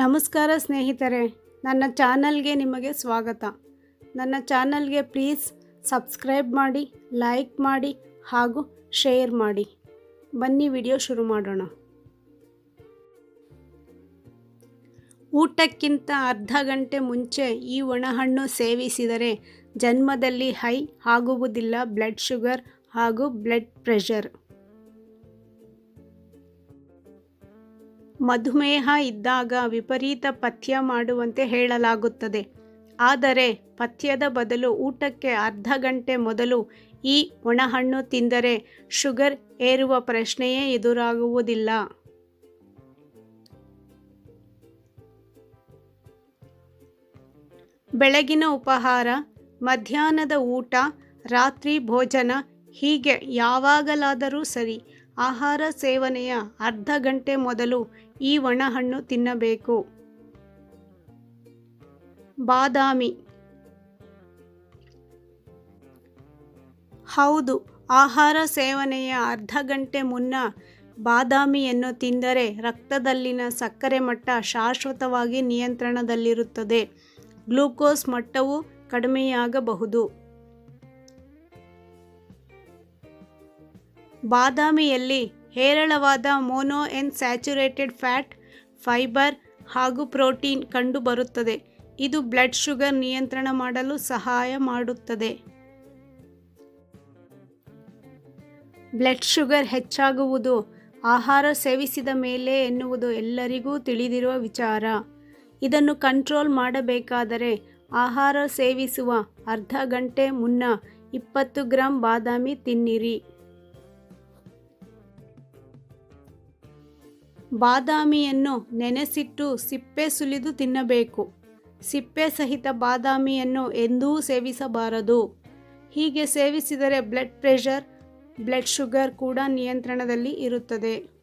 ನಮಸ್ಕಾರ ಸ್ನೇಹಿತರೆ, ನನ್ನ ಚಾನಲ್ಗೆ ನಿಮಗೆ ಸ್ವಾಗತ. ನನ್ನ ಚಾನಲ್ಗೆ ಪ್ಲೀಸ್ ಸಬ್ಸ್ಕ್ರೈಬ್ ಮಾಡಿ, ಲೈಕ್ ಮಾಡಿ ಹಾಗೂ ಶೇರ್ ಮಾಡಿ. ಬನ್ನಿ ವಿಡಿಯೋ ಶುರು ಮಾಡೋಣ. ಊಟಕ್ಕಿಂತ ಅರ್ಧ ಗಂಟೆ ಮುಂಚೆ ಈ ಒಣಹಣ್ಣು ಸೇವಿಸಿದರೆ ಜನ್ಮದಲ್ಲಿ ಹೈ ಆಗುವುದಿಲ್ಲ ಬ್ಲಡ್ ಶುಗರ್ ಹಾಗೂ ಬ್ಲಡ್ ಪ್ರೆಷರ್ ಮಧುಮೇಹ ಇದ್ದಾಗ ವಿಪರೀತ ಪಥ್ಯ ಮಾಡುವಂತೆ ಹೇಳಲಾಗುತ್ತದೆ. ಆದರೆ ಪಥ್ಯದ ಬದಲು ಊಟಕ್ಕೆ ಅರ್ಧ ಗಂಟೆ ಮೊದಲು ಈ ಒಣಹಣ್ಣು ತಿಂದರೆ ಶುಗರ್ ಏರುವ ಪ್ರಶ್ನೆಯೇ ಎದುರಾಗುವುದಿಲ್ಲ. ಬೆಳಗಿನ ಉಪಹಾರ, ಮಧ್ಯಾಹ್ನದ ಊಟ, ರಾತ್ರಿ ಭೋಜನ ಹೀಗೆ ಯಾವಾಗಲಾದರೂ ಸರಿ. ಆಹಾರ ಸೇವನೆಯ ಅರ್ಧ ಗಂಟೆ ಮೊದಲು ಈ ಒಣಹಣ್ಣು ತಿನ್ನಬೇಕು. ಬಾದಾಮಿ. ಹೌದು, ಆಹಾರ ಸೇವನೆಯ ಅರ್ಧ ಗಂಟೆ ಮುನ್ನ ಬಾದಾಮಿಯನ್ನು ತಿಂದರೆ ರಕ್ತದಲ್ಲಿನ ಸಕ್ಕರೆ ಮಟ್ಟ ಶಾಶ್ವತವಾಗಿ ನಿಯಂತ್ರಣದಲ್ಲಿರುತ್ತದೆ. ಗ್ಲೂಕೋಸ್ ಮಟ್ಟವು ಕಡಿಮೆಯಾಗಬಹುದು. ಬಾದಾಮಿಯಲ್ಲಿ ಹೇರಳವಾದ monounsaturated fat, fibre ಹಾಗೂ ಪ್ರೋಟೀನ್ ಕಂಡುಬರುತ್ತದೆ. ಇದು ಬ್ಲಡ್ ಶುಗರ್ ನಿಯಂತ್ರಣ ಮಾಡಲು ಸಹಾಯ ಮಾಡುತ್ತದೆ. ಬ್ಲಡ್ ಶುಗರ್ ಹೆಚ್ಚಾಗುವುದು, ಆಹಾರ ಸೇವಿಸಿದ ಮೇಲೆ ಎನ್ನುವುದು ಎಲ್ಲರಿಗೂ ತಿಳಿದಿರುವ ವಿಚಾರ. ಇದನ್ನು ಕಂಟ್ರೋಲ್ ಮಾಡಬೇಕಾದರೆ ಆಹಾರ ಸೇವಿಸುವ ಅರ್ಧ ಗಂಟೆ ಮುನ್ನ ಇಪ್ಪತ್ತು ಗ್ರಾಂ ಬಾದಾಮಿ ತಿನ್ನಿರಿ. ಬಾದಾಮಿಯನ್ನು ನೆನೆಸಿಟ್ಟು ಸಿಪ್ಪೆ ಸುಲಿದು ತಿನ್ನಬೇಕು. ಸಿಪ್ಪೆ ಸಹಿತ ಬಾದಾಮಿಯನ್ನು ಎಂದೂ ಸೇವಿಸಬಾರದು. ಹೀಗೆ ಸೇವಿಸಿದರೆ ಬ್ಲಡ್ ಪ್ರೆಷರ್, ಬ್ಲಡ್ ಶುಗರ್ ಕೂಡ ನಿಯಂತ್ರಣದಲ್ಲಿ ಇರುತ್ತದೆ.